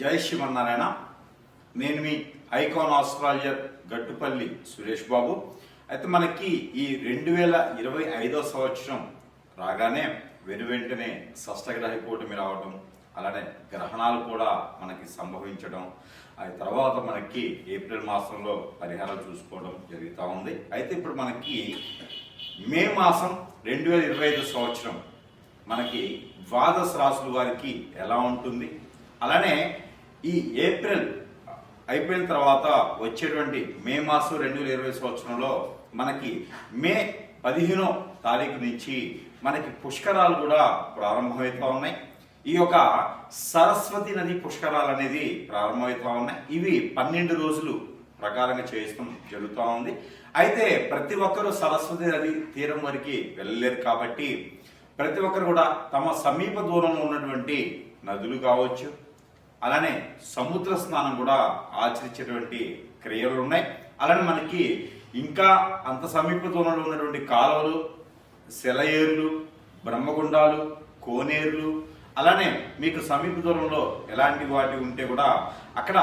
జై శివనారాయణ నేను మీ ఐకాన్ ఆస్ట్రాలజర్ గట్టుపల్లి సురేష్ బాబు. అయితే మనకి ఈ రెండు వేల ఇరవై ఐదో సంవత్సరం రాగానే వెను వెంటనే షష్టగ్రహ కూటమి రావడం అలానే గ్రహణాలు కూడా మనకి సంభవించడం ఆ తర్వాత మనకి ఏప్రిల్ మాసంలో పరిహారాలు చూసుకోవడం జరుగుతూ ఉంది. అయితే ఇప్పుడు మనకి మే మాసం రెండు వేల ఇరవై ఐదు సంవత్సరం మనకి ద్వాదశ రాసుల వారికి ఎలా ఉంటుంది? అలానే ఈ ఏప్రిల్ అయిపోయిన తర్వాత వచ్చేటువంటి మే మాసం రెండు వేల ఇరవై సంవత్సరంలో మనకి మే పదిహేనో తారీఖు నుంచి మనకి పుష్కరాలు కూడా ప్రారంభమవుతూ ఉన్నాయి. ఈ యొక్క సరస్వతి నది పుష్కరాలు అనేది ప్రారంభమవుతూ ఉన్నాయి. ఇవి పన్నెండు రోజులు ప్రకారంగా చేయిస్తాం జరుగుతూ ఉంది. అయితే ప్రతి ఒక్కరూ సరస్వతి నది తీరం వరకు వెళ్ళలేరు కాబట్టి ప్రతి ఒక్కరు కూడా తమ సమీప దూరంలో ఉన్నటువంటి నదులు కావచ్చు అలానే సముద్ర స్నానం కూడా ఆచరించేటువంటి క్రియలు ఉన్నాయి. అలానే మనకి ఇంకా అంత సమీప దూరంలో ఉన్నటువంటి కాలువలు సెలయేర్లు బ్రహ్మగుండాలు కోనేర్లు అలానే మీకు సమీప దూరంలో ఎలాంటి వాటి ఉంటే కూడా అక్కడ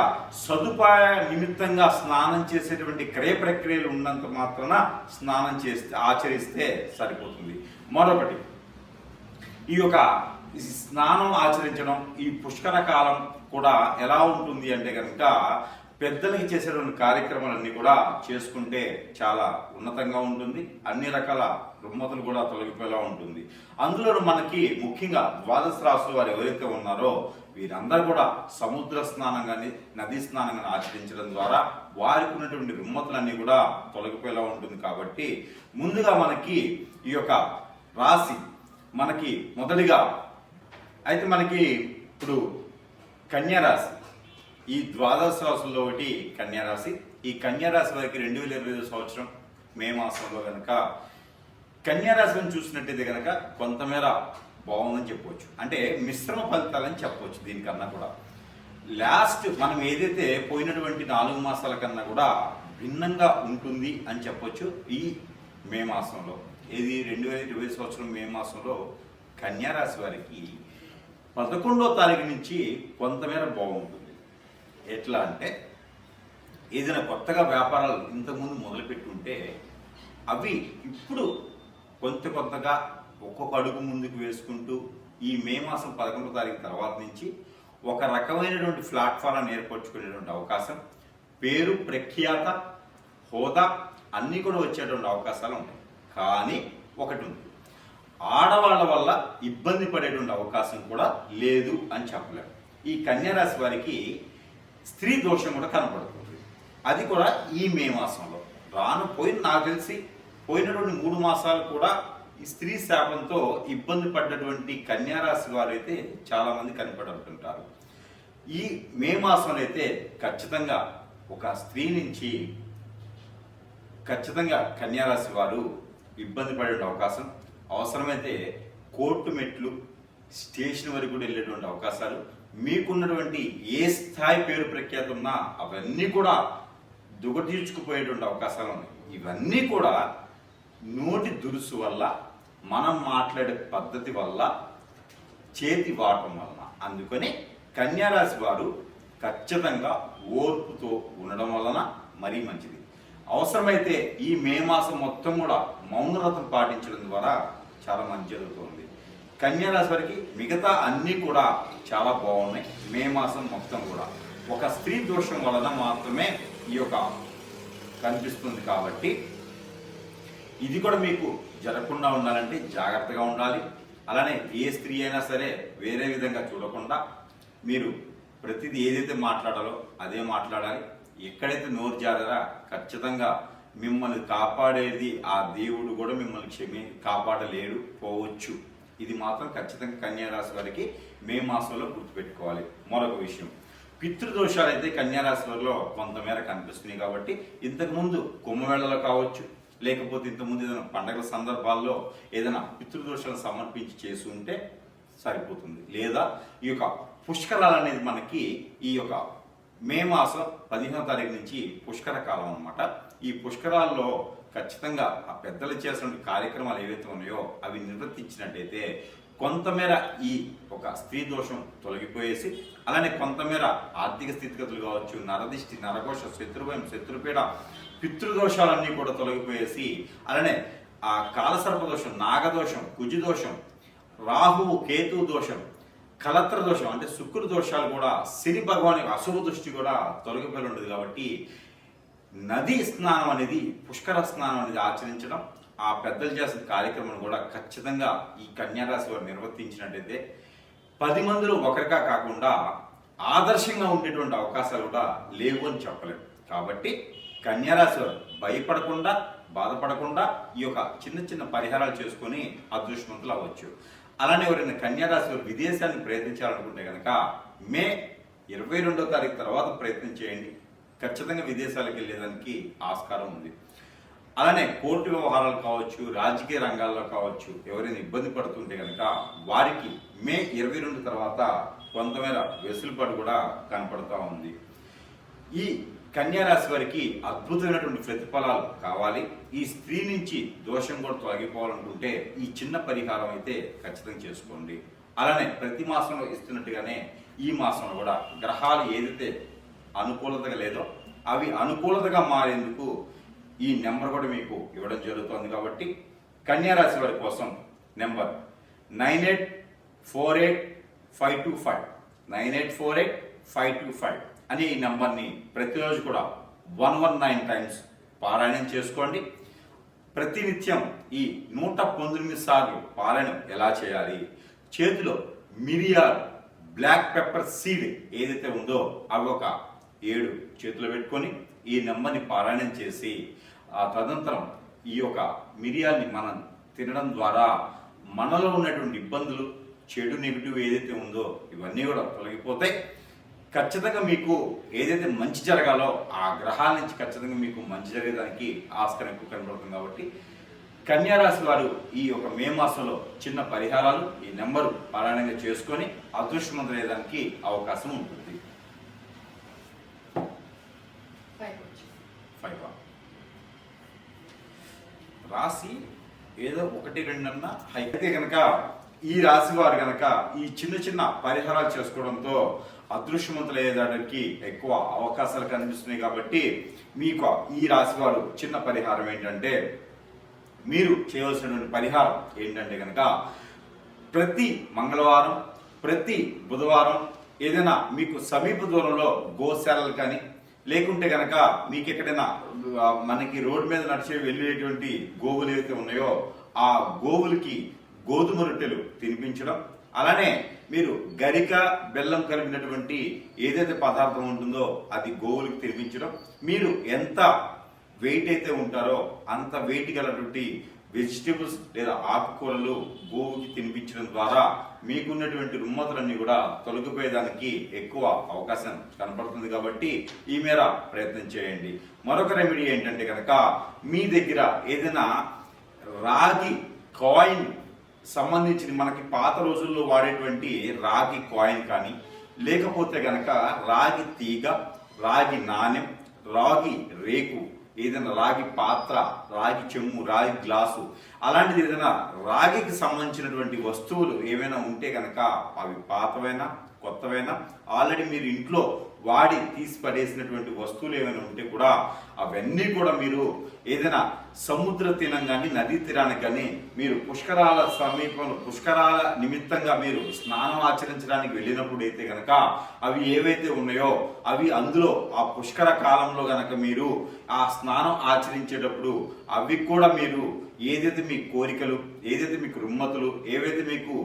సదుపాయ నిమిత్తంగా స్నానం చేసేటువంటి క్రయ ప్రక్రియలు ఉన్నంత మాత్రాన స్నానం చేస్తే ఆచరిస్తే సరిపోతుంది. మరొకటి ఈ యొక్క స్నానం ఆచరించడం ఈ పుష్కర కాలం కూడా ఎలా ఉంటుంది అంటే కనుక పెద్దలకి చేసేటువంటి కార్యక్రమాలన్నీ కూడా చేసుకుంటే చాలా ఉన్నతంగా ఉంటుంది. అన్ని రకాల రుమ్మతులు కూడా తొలగిపోయేలా ఉంటుంది. అందులో మనకి ముఖ్యంగా ద్వాదశ రాసులు వారు ఎవరైతే ఉన్నారో వీరందరూ కూడా సముద్ర స్నానం కానీ నదీ స్నానం కానీ ఆచరించడం ద్వారా వారికి ఉన్నటువంటి రుమ్మతులన్నీ కూడా తొలగిపోయేలా ఉంటుంది. కాబట్టి ముందుగా మనకి ఈ యొక్క రాశి మనకి మొదటిగా అయితే మనకి ఇప్పుడు కన్యారాశి ఈ ద్వాదశ రాశుల్లో ఒకటి కన్యారాశి ఈ కన్యారాశి వారికి రెండు వేల ఇరవై ఐదు సంవత్సరం మే మాసంలో కనుక కన్యారాశిని చూసినట్టయితే కనుక కొంతమేర బాగుందని చెప్పవచ్చు. అంటే మిశ్రమ ఫలితాలని చెప్పవచ్చు దీనికన్నా కూడా. లాస్ట్ మనం ఏదైతే పోయినటువంటి నాలుగు మాసాల కన్నా కూడా భిన్నంగా ఉంటుంది అని చెప్పొచ్చు ఈ మే మాసంలో. ఇది రెండు వేల ఇరవై సంవత్సరం మే మాసంలో కన్యారాశి వారికి పదకొండో తారీఖు నుంచి కొంతమేర బాగుంటుంది. ఎట్లా అంటే ఏదైనా కొత్తగా వ్యాపారాలు ఇంతకుముందు మొదలుపెట్టుంటే అవి ఇప్పుడు కొంత కొంతగా ఒక్కొక్క అడుగు ముందుకు వేసుకుంటూ ఈ మే మాసం పదకొండో తారీఖు తర్వాత నుంచి ఒక రకమైనటువంటి ప్లాట్ఫారాన్ని ఏర్పరచుకునేటువంటి అవకాశం పేరు ప్రఖ్యాత హోదా అన్నీ కూడా వచ్చేటువంటి అవకాశాలు ఉంటాయి కానీ ఒకటి ఉంది. ఆడవాళ్ళ ఇబ్బంది పడేటువంటి అవకాశం కూడా లేదు అని చెప్పలేము. ఈ కన్యారాశి వారికి స్త్రీ దోషం కూడా కనపడుతుంది అది కూడా ఈ మే మాసంలో. రాను పోయిన నాకు తెలిసి పోయినటువంటి మూడు మాసాలు కూడా ఈ స్త్రీ శాపంతో ఇబ్బంది పడ్డటువంటి కన్యారాశి వారు అయితే చాలామంది కనపడుతుంటారు ఈ మే మాసంలో అయితే ఖచ్చితంగా ఒక స్త్రీ నుంచి ఖచ్చితంగా కన్యారాశి వారు ఇబ్బంది పడే అవకాశం అవసరమైతే కోర్టు మెట్లు స్టేషన్ వరకు కూడా వెళ్ళేటువంటి అవకాశాలు. మీకున్నటువంటి ఏ స్థాయి పేరు ప్రఖ్యాతి ఉన్నా అవన్నీ కూడా దుగతీర్చుకుపోయేటువంటి అవకాశాలు ఉన్నాయి. ఇవన్నీ కూడా నోటి దురుసు వల్ల మనం మాట్లాడే పద్ధతి వల్ల చేతి వాడటం వలన. అందుకని కన్యారాశి వారు ఖచ్చితంగా ఓర్పుతో ఉండడం వలన మరీ మంచిది. అవసరమైతే ఈ మే మాసం మొత్తం కూడా మౌనరథం పాటించడం ద్వారా చాలా మంచి జరుగుతుంది. కన్యారాశి వారికి మిగతా అన్నీ కూడా చాలా బాగున్నాయి. మే మాసం మొత్తం కూడా. ఒక స్త్రీ దోషం వలన మాత్రమే ఈ యొక్క కనిపిస్తుంది కాబట్టి ఇది కూడా మీకు జరగకుండా ఉండాలంటే జాగ్రత్తగా ఉండాలి. అలానే ఏ స్త్రీ అయినా సరే వేరే విధంగా చూడకుండా మీరు ప్రతిదీ ఏదైతే మాట్లాడాలో అదే మాట్లాడాలి. ఎక్కడైతే నోరు జారారా ఖచ్చితంగా మిమ్మల్ని కాపాడేది ఆ దేవుడు కూడా మిమ్మల్ని క్షమి కాపాడలేడు పోవచ్చు. ఇది మాత్రం ఖచ్చితంగా కన్యారాశి వారికి మే మాసంలో గుర్తుపెట్టుకోవాలి. మరొక విషయం. పితృదోషాలు అయితే కన్యారాశి వారిలో కొంతమేర కనిపిస్తున్నాయి కాబట్టి ఇంతకుముందు కుంభమేళలో కావచ్చు లేకపోతే ఇంతకుముందు ఏదైనా పండగల సందర్భాల్లో ఏదైనా పితృదోషాలను సమర్పించి చేసి ఉంటే సరిపోతుంది. లేదా ఈ యొక్క పుష్కరాలు అనేది మనకి ఈ యొక్క మే మాసం పదిహేనో తారీఖు నుంచి పుష్కర కాలం అన్నమాట. ఈ పుష్కరాల్లో ఖచ్చితంగా ఆ పెద్దలు చేసినటువంటి కార్యక్రమాలు ఏవైతే ఉన్నాయో అవి నిర్వర్తించినట్టయితే కొంతమేర ఈ ఒక స్త్రీ దోషం తొలగిపోయేసి అలానే కొంతమేర ఆర్థిక స్థితిగతులు కావచ్చు నరదిష్టి నరకోశ శత్రుభయం శత్రుపీడ పితృదోషాలన్నీ కూడా తొలగిపోయేసి అలానే ఆ కాలసర్ప దోషం నాగదోషం కుజిదోషం రాహువు కేతు దోషం కలత్ర దోషం అంటే శుక్ర దోషాలు కూడా శని భగవాన్ యొక్క అశుభ దృష్టి కూడా తొలగిపోయి ఉండదు కాబట్టి నది స్నానం అనేది పుష్కర స్నానం అనేది ఆచరించడం ఆ పెద్దలు చేసిన కార్యక్రమం కూడా ఖచ్చితంగా ఈ కన్యారాశి వారు నిర్వర్తించినట్టయితే పది మందిలో ఒకరిగా కాకుండా ఆదర్శంగా ఉండేటువంటి అవకాశాలు కూడా లేవు అని చెప్పలేము కాబట్టి కన్యారాశి వారు భయపడకుండా బాధపడకుండా ఈ యొక్క చిన్న చిన్న పరిహారాలు చేసుకొని అదృష్టవంతులు అవ్వచ్చు. అలానే ఎవరైనా కన్యారాశి వారు విదేశాన్ని ప్రయత్నించాలనుకుంటే కనుక మే ఇరవై రెండో తారీఖు తర్వాత ప్రయత్నం చేయండి. ఖచ్చితంగా విదేశాలకు వెళ్ళేదానికి ఆస్కారం ఉంది. అలానే కోర్టు వ్యవహారాలు కావచ్చు రాజకీయ రంగాల్లో కావచ్చు ఎవరైనా ఇబ్బంది పడుతుంటే కనుక వారికి మే ఇరవై రెండు తర్వాత కొంతమేర వెసులుబాటు కూడా కనపడుతూ ఉంది. ఈ కన్యారాశి వారికి అద్భుతమైనటువంటి ప్రతిఫలాలు కావాలి. ఈ స్త్రీ నుంచి దోషం కూడా తొలగిపోవాలనుకుంటే ఈ చిన్న పరిహారం అయితే ఖచ్చితంగా చేసుకోండి. అలానే ప్రతి మాసంలో ఇస్తున్నట్టుగానే ఈ మాసంలో కూడా గ్రహాలు ఏదైతే అనుకూలతగా లేదో అవి అనుకూలతగా మారేందుకు ఈ నెంబర్ కూడా మీకు ఇవ్వడం జరుగుతుంది కాబట్టి కన్యారాశి వారి కోసం number nine eight four eight five two five. Nine eight four eight five two five అనే ఈ నెంబర్ని ప్రతిరోజు కూడా వన్ వన్ నైన్ టైమ్స్ పారాయణం చేసుకోండి. ప్రతినిత్యం ఈ నూట పంతొమ్మిది సార్లు పారాయణం ఎలా చేయాలి? చేతిలో మిరియాలు బ్లాక్ పెప్పర్ సీడ్ ఏదైతే ఉందో అవి ఒక ఏడు చేతిలో పెట్టుకొని ఈ నెంబర్ని పారాయణం చేసి ఆ తదనంతరం ఈ యొక్క మిరియాల్ని మనం తినడం ద్వారా మనలో ఉన్నటువంటి ఇబ్బందులు చెడు నెగిటివ్ ఏదైతే ఉందో ఇవన్నీ కూడా తొలగిపోతాయి. ఖచ్చితంగా మీకు ఏదైతే మంచి జరగాలో ఆ గ్రహాల నుంచి ఖచ్చితంగా మీకు మంచి జరిగేదానికి ఆస్కారం ఎక్కువ కనబడుతుంది కాబట్టి కన్యారాశి వారు ఈ యొక్క మే మాసంలో చిన్న పరిహారాలు ఈ నెంబరు పారాయణంగా చేసుకొని అదృష్టవంతులయ్యేదానికి అవకాశం ఉంటుంది ఫైవ్ వచ్చి ఫైవ్ రాశి ఏదో ఒకటి రెండన్నా హై అయితే కనుక ఈ రాశి వారు కనుక ఈ చిన్న చిన్న పరిహారాలు చేసుకోవడంతో అదృశ్యవంతులు అయ్యేదానికి ఎక్కువ అవకాశాలు కనిపిస్తున్నాయి కాబట్టి మీకు ఈ రాశి వారు చిన్న పరిహారం ఏంటంటే మీరు చేయవలసినటువంటి పరిహారం ఏంటంటే కనుక ప్రతి మంగళవారం ప్రతి బుధవారం ఏదైనా మీకు సమీప దూరంలో గోశాలలు కానీ లేకుంటే కనుక మీకు ఎక్కడైనా మనకి రోడ్డు మీద నడిచే వెళ్ళేటువంటి గోవులు ఏవైతే ఉన్నాయో ఆ గోవులకి గోధుమ రొట్టెలు తినిపించడం. అలానే మీరు గరిక బెల్లం కలిపినటువంటి ఏదైతే పదార్థం ఉంటుందో అది గోవులకు తినిపించడం. మీరు ఎంత వెయిట్ అయితే ఉంటారో అంత వెయిట్ గలటువంటి వెజిటేబుల్స్ లేదా ఆకుకూరలు గోవుకి తినిపించడం ద్వారా మీకున్నటువంటి రుమ్మతులన్నీ కూడా తొలగిపోయేదానికి ఎక్కువ అవకాశం కనపడుతుంది కాబట్టి ఈ మేర ప్రయత్నం చేయండి. మరొక రెమెడీ ఏంటంటే కనుక మీ దగ్గర ఏదైనా రాగి కాయిన్ సంబంధించిన మనకి పాత రోజుల్లో వాడేటువంటి రాగి కాయిన్ కానీ లేకపోతే గనక రాగి తీగ రాగి నాణెం రాగి రేకు ఏదైనా రాగి పాత్ర రాగి చెమ్ము రాగి గ్లాసు అలాంటిది ఏదైనా రాగికి సంబంధించినటువంటి వస్తువులు ఏవైనా ఉంటే కనుక అవి పాతవైనా కొత్తవైనా ఆల్రెడీ మీరు ఇంట్లో వాడి తీసి పడేసినటువంటి వస్తువులు ఏమైనా ఉంటే కూడా అవన్నీ కూడా మీరు ఏదైనా సముద్ర తీరం కానీ నదీ తీరానికి కానీ మీరు పుష్కరాల సమీపంలో పుష్కరాల నిమిత్తంగా మీరు స్నానం ఆచరించడానికి వెళ్ళినప్పుడు అయితే కనుక అవి ఏవైతే ఉన్నాయో అవి అందులో ఆ పుష్కర కాలంలో కనుక మీరు ఆ స్నానం ఆచరించేటప్పుడు అవి కూడా మీరు ఏదైతే మీ కోరికలు ఏదైతే మీకు రుమ్మతులు ఏవైతే మీకు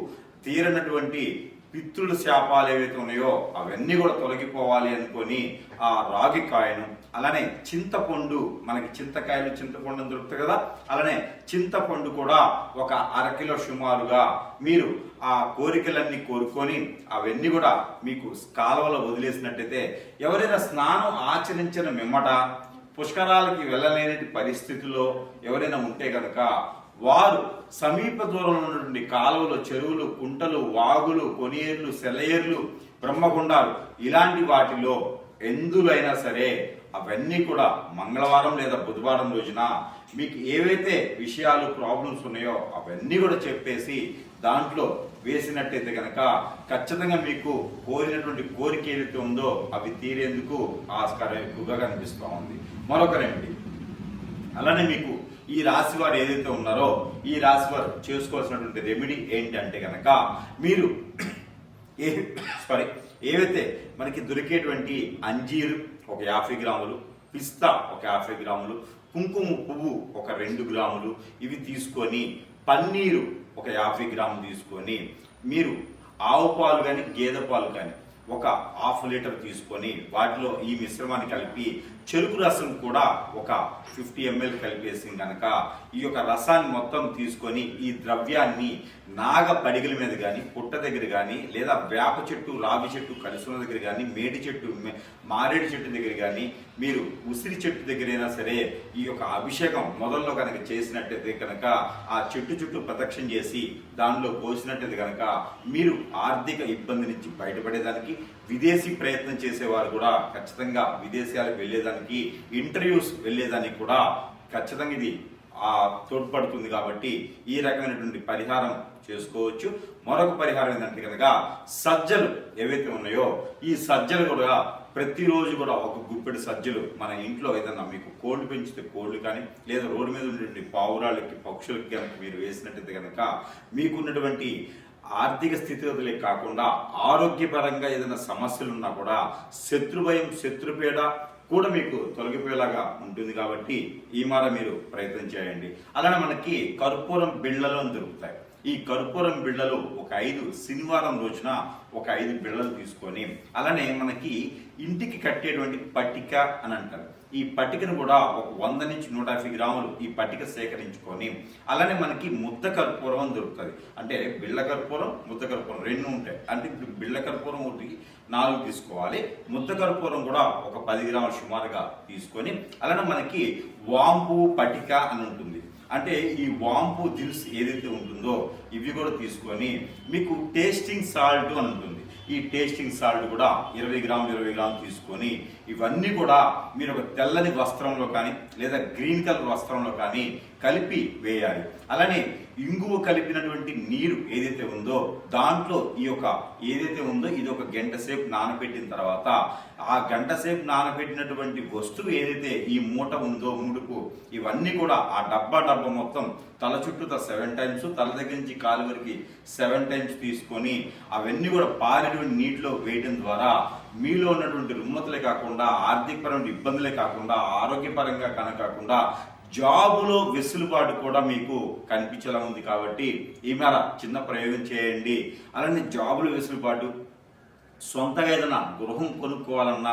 తీరనటువంటి పితృల శాపాలు ఏవైతే ఉన్నాయో అవన్నీ కూడా తొలగిపోవాలి అనుకొని ఆ రాగి కాయను అలానే చింతపండు మనకి చింతకాయలు చింతపండు దొరుకుతాయి కదా అలానే చింతపండు కూడా ఒక అరకిలో సుమారుగా మీరు ఆ కోరికలన్నీ కోరుకొని అవన్నీ కూడా మీకు కాలువలో వదిలేసినట్టయితే ఎవరైనా స్నానం ఆచరించిన మిమ్మట పుష్కరాలకి వెళ్ళలేని పరిస్థితుల్లో ఎవరైనా ఉంటే కనుక వారు సమీప దూరంలో ఉన్నటువంటి కాలువలు చెరువులు కుంటలు వాగులు కొనియేర్లు సెలయేర్లు బ్రహ్మగుండాలు ఇలాంటి వాటిలో ఎందులైనా సరే అవన్నీ కూడా మంగళవారం లేదా బుధవారం రోజున మీకు ఏవైతే విషయాలు ప్రాబ్లమ్స్ ఉన్నాయో అవన్నీ కూడా చెప్పేసి దాంట్లో వేసినట్టయితే కనుక ఖచ్చితంగా మీకు కోరినటువంటి కోరిక ఏదైతే ఉందో అవి తీరేందుకు ఆస్కారం ఎక్కువగా కనిపిస్తూ ఉంది. మరొక రెమెడీ అలానే మీకు ఈ రాశి వారు ఏదైతే ఉన్నారో ఈ రాశి వారు చేసుకోవాల్సినటువంటి రెమెడీ ఏంటంటే కనుక మీరు ఏ సారీ ఏవైతే మనకి దొరికేటువంటి అంజీరు ఒక యాభై గ్రాములు పిస్తా ఒక యాభై గ్రాములు కుంకుమ పువ్వు ఒక రెండు గ్రాములు ఇవి తీసుకొని పన్నీరు ఒక యాభై గ్రాములు తీసుకొని మీరు ఆవు పాలు కానీ గేదె పాలు కానీ ఒక హాఫ్ లీటర్ తీసుకొని వాటిలో ఈ మిశ్రమాన్ని కలిపి చెరుకు రసం కూడా ఒక ఫిఫ్టీ ఎంఎల్ కలిపేసి కనుక ఈ యొక్క రసాన్ని మొత్తం తీసుకొని ఈ ద్రవ్యాన్ని నాగ పడిగల మీద కానీ పుట్ట దగ్గర కానీ లేదా వేప చెట్టు రావి చెట్టు కలుసుల దగ్గర కానీ మేడి చెట్టు మారేడు చెట్టు దగ్గర కానీ మీరు ఉసిరి చెట్టు దగ్గరైనా సరే ఈ యొక్క అభిషేకం మొదల్లో కనుక చేసినట్టయితే కనుక ఆ చెట్టు చుట్టూ ప్రదక్షిణ చేసి దానిలో పోసినట్టయితే కనుక మీరు ఆర్థిక ఇబ్బంది నుంచి బయటపడేదానికి విదేశీ ప్రయత్నం చేసేవారు కూడా ఖచ్చితంగా విదేశాలకు వెళ్ళేదానికి ఇంటర్వ్యూస్ వెళ్ళేదానికి కూడా ఖచ్చితంగా ఇది తోడ్పడుతుంది కాబట్టి ఈ రకమైనటువంటి పరిహారం చేసుకోవచ్చు. మరొక పరిహారం ఏంటంటే కనుక సజ్జలు ఏవైతే ఉన్నాయో ఈ సజ్జలు కూడా ప్రతిరోజు కూడా ఒక గుప్పెడు సజ్జలు మన ఇంట్లో ఏదన్నా మీకు కోళ్ళు పెంచితే కోళ్ళు కానీ లేదా రోడ్డు మీద ఉన్నటువంటి పావురాళ్ళకి పక్షులకి కనుక మీరు వేసినట్టయితే కనుక మీకున్నటువంటి ఆర్థిక స్థితిగతులే కాకుండా ఆరోగ్యపరంగా ఏదైనా సమస్యలున్నా కూడా శత్రుభయం శత్రుపీడ కూడా మీకు తొలగిపోయేలాగా ఉంటుంది కాబట్టి ఈ మార మీరు ప్రయత్నం చేయండి. అలానే మనకి కర్పూరం బిళ్ళలు దొరుకుతాయి. ఈ కర్పూరం బిళ్ళలు ఒక ఐదు శనివారం రోజున ఒక ఐదు బిళ్ళలు తీసుకొని అలానే మనకి ఇంటికి కట్టేటువంటి పట్టిక అని అంటారు. ఈ పట్టికను కూడా ఒక వంద నుంచి నూట యాభై గ్రాములు ఈ పట్టిక సేకరించుకొని అలానే మనకి ముద్ద కర్పూరం దొరుకుతుంది. అంటే బిళ్ళ కర్పూరం ముద్ద కర్పూరం రెండు ఉంటాయి. అంటే ఇప్పుడు బిళ్ళ కర్పూరం ఒకటి నాలుగు తీసుకోవాలి. ముద్ద కర్పూరం కూడా ఒక పది గ్రాములు సుమారుగా తీసుకొని అలానే మనకి వాంపు పటిక అని ఉంటుంది. అంటే ఈ వాంపు జ్యూస్ ఏదైతే ఉంటుందో ఇవి కూడా తీసుకొని మీకు టేస్టింగ్ సాల్ట్ అని ఉంటుంది. ఈ టేస్టింగ్ సాల్ట్ కూడా ఇరవై గ్రాములు ఇరవై గ్రాములు తీసుకొని ఇవన్నీ కూడా మీరు ఒక తెల్లని వస్త్రంలో కానీ లేదా గ్రీన్ కలర్ వస్త్రంలో కానీ కలిపి వేయాలి. అలానే ఇంగువ కలిపినటువంటి నీరు ఏదైతే ఉందో దాంట్లో ఈ యొక్క ఏదైతే ఉందో ఇది ఒక గంట సేపు నానబెట్టిన తర్వాత ఆ గంట సేపు నానబెట్టినటువంటి వస్తువు ఏదైతే ఈ మూట ఉందో ముడుపు ఇవన్నీ కూడా ఆ డబ్బా డబ్బా మొత్తం తల చుట్టూ సెవెన్ టైమ్స్ తల దగ్గర నుంచి కాలు వరకు సెవెన్ టైమ్స్ తీసుకొని అవన్నీ కూడా పారేటువంటి నీటిలో వేయడం ద్వారా మీలో ఉన్నటువంటి రుమ్మతులే కాకుండా ఆర్థికపరమైన ఇబ్బందులే కాకుండా ఆరోగ్యపరంగా కనకాకుండా జాబులో వెసులుబాటు కూడా మీకు కనిపించేలా ఉంది కాబట్టి ఈ మేర చిన్న ప్రయోగం చేయండి. అలానే జాబులో వెసులుబాటు సొంతగా ఏదైనా గృహం కొనుక్కోవాలన్నా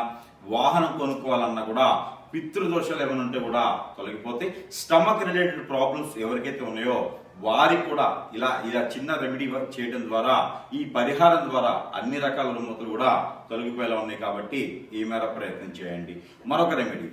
వాహనం కొనుక్కోవాలన్నా కూడా పితృదోషాలు ఏమైనా ఉంటే కూడా తొలగిపోతే స్టమక్ రిలేటెడ్ ప్రాబ్లమ్స్ ఎవరికైతే ఉన్నాయో వారికి కూడా ఇలా ఇలా చిన్న రెమెడీ వర్క్ చేయడం ద్వారా ఈ పరిహారం ద్వారా అన్ని రకాల రుమతులు కూడా తొలగిపోయేలా ఉన్నాయి కాబట్టి ఈ మేర ప్రయత్నం చేయండి. మరొక రెమెడీ.